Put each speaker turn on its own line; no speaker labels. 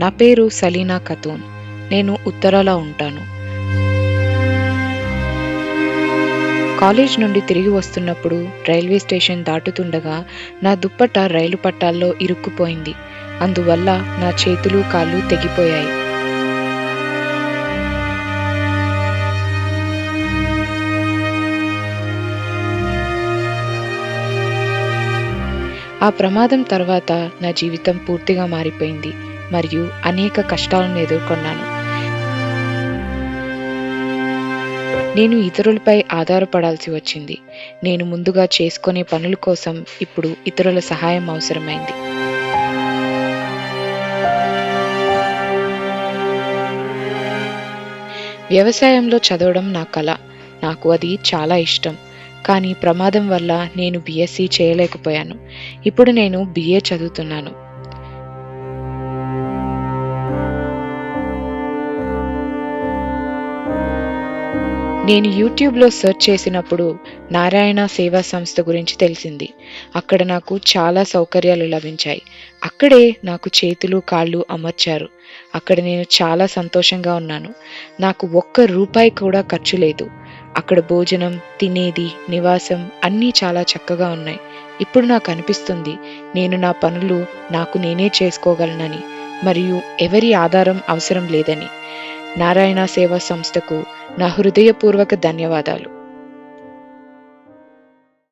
నా పేరు సలీనా ఖతూన్. నేను ఉత్తరాల ఉంటాను. కాలేజ్ నుండి తిరిగి వస్తున్నప్పుడు రైల్వే స్టేషన్ దాటుతుండగా నా దుప్పట రైలు పట్టాల్లో ఇరుక్కుపోయింది. అందువల్ల నా చేతులు కాళ్ళు తెగిపోయాయి. ఆ ప్రమాదం తర్వాత నా జీవితం పూర్తిగా మారిపోయింది. మరియు అనేక కష్టాలను ఎదుర్కొన్నాను. నేను ఇతరులపై ఆధారపడాల్సి వచ్చింది. నేను ముందుగా చేసుకునే పనుల కోసం ఇప్పుడు ఇతరుల సహాయం అవసరమైంది. వ్యవసాయంలో చదవడం నా కళ. నాకు అది చాలా ఇష్టం. కానీ ప్రమాదం వల్ల నేను బీఎస్సీ చేయలేకపోయాను. ఇప్పుడు నేను బిఏ చదువుతున్నాను. నేను యూట్యూబ్లో సెర్చ్ చేసినప్పుడు నారాయణ సేవా సంస్థ గురించి తెలిసింది. అక్కడ నాకు చాలా సౌకర్యాలు లభించాయి. అక్కడే నాకు చేతులు కాళ్ళు అమర్చారు. అక్కడ నేను చాలా సంతోషంగా ఉన్నాను. నాకు ఒక్క రూపాయి కూడా ఖర్చు లేదు. అక్కడ భోజనం తినేది నివాసం అన్నీ చాలా చక్కగా ఉన్నాయి. ఇప్పుడు నాకు అనిపిస్తుంది నేను నా పనులు నాకు నేనే చేసుకోగలనని మరియు ఎవరి ఆధారం అవసరం లేదని. నారాయణ సేవా సంస్థకు నా హృదయపూర్వక ధన్యవాదాలు.